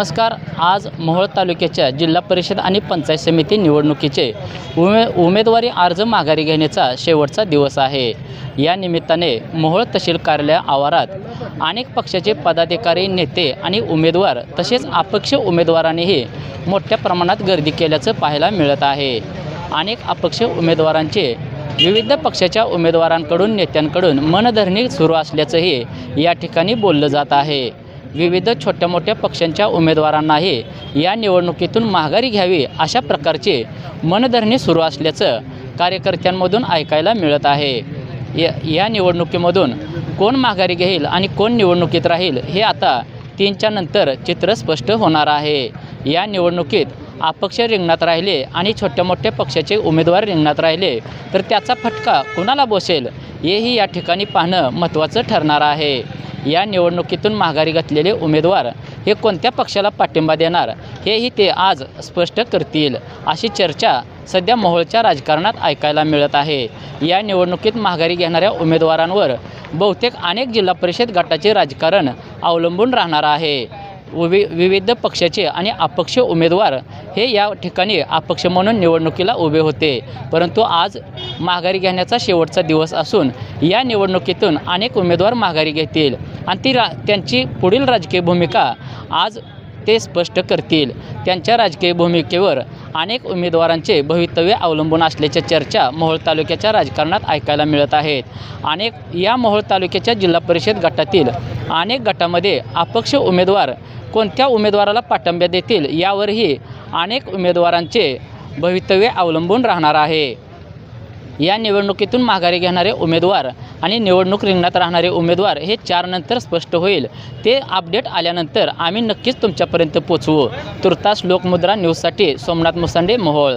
नमस्कार आज मोहोळ तालुक्याच्या जिल्हा परिषद आणि पंचायत समिती निवडणुकीचे उमे उमेदवारी अर्ज माघारी घेण्याचा शेवटचा दिवस आहे. या निमित्ताने मोहोळ तहसील कार्यालय आवारात अनेक पक्षाचे पदाधिकारी नेते आणि उमेदवार तसेच अपक्ष उमेदवारांनीही मोठ्या प्रमाणात गर्दी केल्याचं पाहायला मिळत आहे. अनेक अपक्ष उमेदवारांचे विविध पक्षाच्या उमेदवारांकडून नेत्यांकडून मनधरणी सुरू असल्याचंही या ठिकाणी बोललं जात आहे. विविध छोट्या मोठ्या पक्षांच्या उमेदवारांनाही या निवडणुकीतून माघारी घ्यावी अशा प्रकारचे मनधरणी सुरू असल्याचं कार्यकर्त्यांमधून ऐकायला मिळत आहे. या या निवडणुकीमधून कोण माघारी घेईल आणि कोण निवडणुकीत राहील हे आता तीनच्या नंतर चित्र स्पष्ट होणार आहे. या निवडणुकीत अपक्ष रिंगणात राहिले आणि छोट्या मोठ्या पक्षाचे उमेदवार रिंगणात राहिले तर त्याचा फटका कुणाला बसेल हेही या ठिकाणी पाहणं महत्त्वाचं ठरणार आहे. या निवडणुकीतून माघारी घातलेले उमेदवार हे कोणत्या पक्षाला पाठिंबा देणार? हेही ते आज स्पष्ट करतील. अशी चर्चा सध्या मोहोळच्या राजकारणात ऐकायला मिळत आहे. या निवडणुकीत माघारी घेणाऱ्या उमेदवारांवर बहुतेक अनेक जिल्हा परिषद गटाचे राजकारण अवलंबून राहणार आहे. वि विविध पक्षाचे आणि अपक्ष उमेदवार हे या ठिकाणी अपक्ष म्हणून निवडणुकीला उभे होते. परंतु आज माघारी घेण्याचा शेवटचा दिवस असून या निवडणुकीतून अनेक उमेदवार माघारी घेतील आणि ती रा त्यांची पुढील राजकीय भूमिका आज ते स्पष्ट करतील. त्यांच्या राजकीय भूमिकेवर अनेक उमेदवारांचे भवितव्य अवलंबून असल्याच्या चर्चा मोहोळ तालुक्याच्या राजकारणात ऐकायला मिळत आहेत. अनेक या मोहोळ तालुक्याच्या जिल्हा परिषद गटातील अनेक गटामध्ये अपक्ष उमेदवार कोणत्या उमेदवाराला पाठिंब्या देतील यावरही अनेक उमेदवारांचे भवितव्य अवलंबून राहणार आहे. या निवडणुकीतून माघारी घेणारे उमेदवार आणि निवडणूक रिंगणात राहणारे उमेदवार हे चारनंतर स्पष्ट होईल. ते अपडेट आल्यानंतर आम्ही नक्कीच तुमच्यापर्यंत पोचवू तुर्तास लोकमुद्रा न्यूजसाठी सोमनाथ मुसांडे मोहोळ.